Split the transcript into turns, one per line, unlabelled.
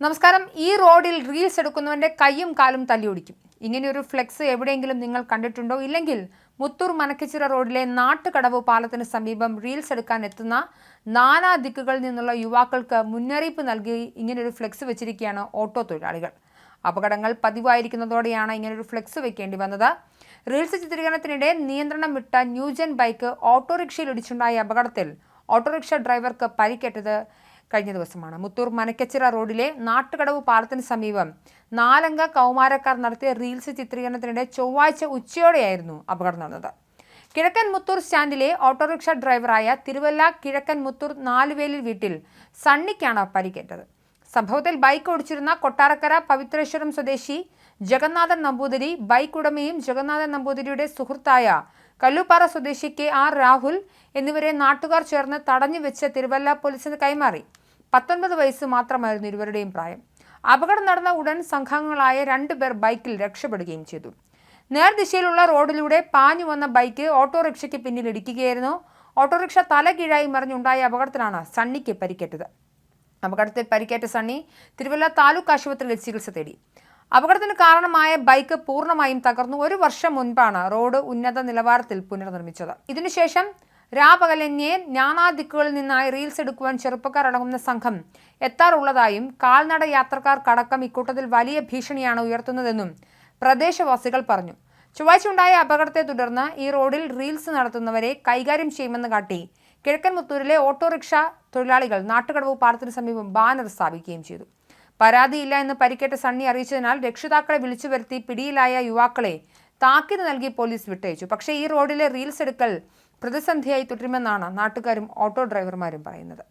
നമസ്കാരം. ഈ റോഡിൽ റീൽസ് എടുക്കുന്നവന്റെ കൈയും കാലും തല്ലിയൊടിക്കും. ഇങ്ങനെയൊരു ഫ്ലെക്സ് എവിടെയെങ്കിലും നിങ്ങൾ കണ്ടിട്ടുണ്ടോ? ഇല്ലെങ്കിൽ മുത്തൂർ മനക്കച്ചിറ റോഡിലെ നാട്ടുകടവ് പാലത്തിന് സമീപം റീൽസ് എടുക്കാൻ എത്തുന്ന നാനാ ദിക്കുകളിൽ നിന്നുള്ള യുവാക്കൾക്ക് മുന്നറിയിപ്പ് നൽകി ഇങ്ങനെയൊരു ഫ്ലെക്സ് വെച്ചിരിക്കുകയാണ് ഓട്ടോ തൊഴിലാളികൾ. അപകടങ്ങൾ പതിവായിരിക്കുന്നതോടെയാണ് ഇങ്ങനൊരു ഫ്ലെക്സ് വെക്കേണ്ടി വന്നത്. റീൽസ് ചിത്രീകരണത്തിനിടെ നിയന്ത്രണം വിട്ട ന്യൂജൻ ബൈക്ക് ഓട്ടോറിക്ഷയിൽ ഇടിച്ചുണ്ടായ അപകടത്തിൽ ഓട്ടോറിക്ഷ ഡ്രൈവർക്ക് പരിക്കേറ്റത് കഴിഞ്ഞ ദിവസമാണ്. മുത്തൂർ മനക്കച്ചിറ റോഡിലെ നാട്ടുകടവ് പാലത്തിന് സമീപം നാലംഗ കൗമാരക്കാർ നടത്തിയ റീൽസ് ചിത്രീകരണത്തിനിടെ ചൊവ്വാഴ്ച ഉച്ചയോടെയായിരുന്നു അപകടം നടന്നത്. കിഴക്കൻ മുത്തൂർ സ്റ്റാൻഡിലെ ഓട്ടോറിക്ഷ ഡ്രൈവറായ തിരുവല്ല കിഴക്കൻ മുത്തൂർ നാലുവേലിൽ വീട്ടിൽ സണ്ണിക്കാണ് പരിക്കേറ്റത്. സംഭവത്തിൽ ബൈക്ക് ഓടിച്ചിരുന്ന കൊട്ടാരക്കര പവിത്രേശ്വരം സ്വദേശി ജഗന്നാഥൻ നമ്പൂതിരി ബൈക്ക് ഉടമയും ജഗന്നാഥൻ നമ്പൂതിരിയുടെ സുഹൃത്തായ കല്ലുപാറ സ്വദേശി കെ ആർ രാഹുൽ എന്നിവരെ നാട്ടുകാർ ചേർന്ന് തടഞ്ഞു വെച്ച് തിരുവല്ല പോലീസിന് കൈമാറി. പത്തൊൻപത് വയസ്സ് മാത്രമായിരുന്നു ഇരുവരുടെയും പ്രായം. അപകടം നടന്ന ഉടൻ സംഘങ്ങളായ രണ്ടുപേർ ബൈക്കിൽ രക്ഷപ്പെടുകയും ചെയ്തു. നേർദിശയിലുള്ള റോഡിലൂടെ പാഞ്ഞു വന്ന ബൈക്ക് ഓട്ടോറിക്ഷയ്ക്ക് പിന്നിൽ ഇടിക്കുകയായിരുന്നു. ഓട്ടോറിക്ഷ തലകീഴായി മറിഞ്ഞുണ്ടായ അപകടത്തിലാണ് സണ്ണിക്ക് പരിക്കേറ്റത്. അപകടത്തിൽ പരിക്കേറ്റ സണ്ണി തിരുവല്ല താലൂക്ക് ആശുപത്രിയിൽ ചികിത്സ തേടി. അപകടത്തിന് കാരണമായ ബൈക്ക് പൂർണമായും തകർന്നു. ഒരു വർഷം മുൻപാണ് റോഡ് ഉന്നത നിലവാരത്തിൽ പുനർനിർമ്മിച്ചത്. ഇതിനുശേഷം രാപകലന്യെ ഞാനാദിക്കുകളിൽ നിന്നായി റീൽസ് എടുക്കുവാൻ ചെറുപ്പക്കാർ അടങ്ങുന്ന സംഘം എത്താറുള്ളതായും കാൽനട യാത്രക്കാർക്കടക്കം ഇക്കൂട്ടത്തിൽ വലിയ ഭീഷണിയാണ് ഉയർത്തുന്നതെന്നും പ്രദേശവാസികൾ പറഞ്ഞു. ചൊവ്വാഴ്ച ഉണ്ടായ അപകടത്തെ തുടർന്ന് ഈ റോഡിൽ റീൽസ് നടത്തുന്നവരെ കൈകാര്യം ചെയ്യുമെന്ന് കാട്ടി കിഴക്കൻ മുത്തൂരിലെ ഓട്ടോറിക്ഷ തൊഴിലാളികൾ നാട്ടുകടവ് പാലത്തിന് സമീപം ബാനർ സ്ഥാപിക്കുകയും ചെയ്തു. പരാതിയില്ല എന്ന് പരിക്കേറ്റ സണ്ണി അറിയിച്ചതിനാൽ രക്ഷിതാക്കളെ വിളിച്ചു വരുത്തി പിടിയിലായ യുവാക്കളെ താക്കീത് നൽകി പോലീസ് വിട്ടയച്ചു. പക്ഷേ ഈ റോഡിലെ റീൽസ് എടുക്കൽ പ്രതിസന്ധിയായി തുടരുമെന്നാണ് നാട്ടുകാരും ഓട്ടോ ഡ്രൈവർമാരും പറയുന്നത്.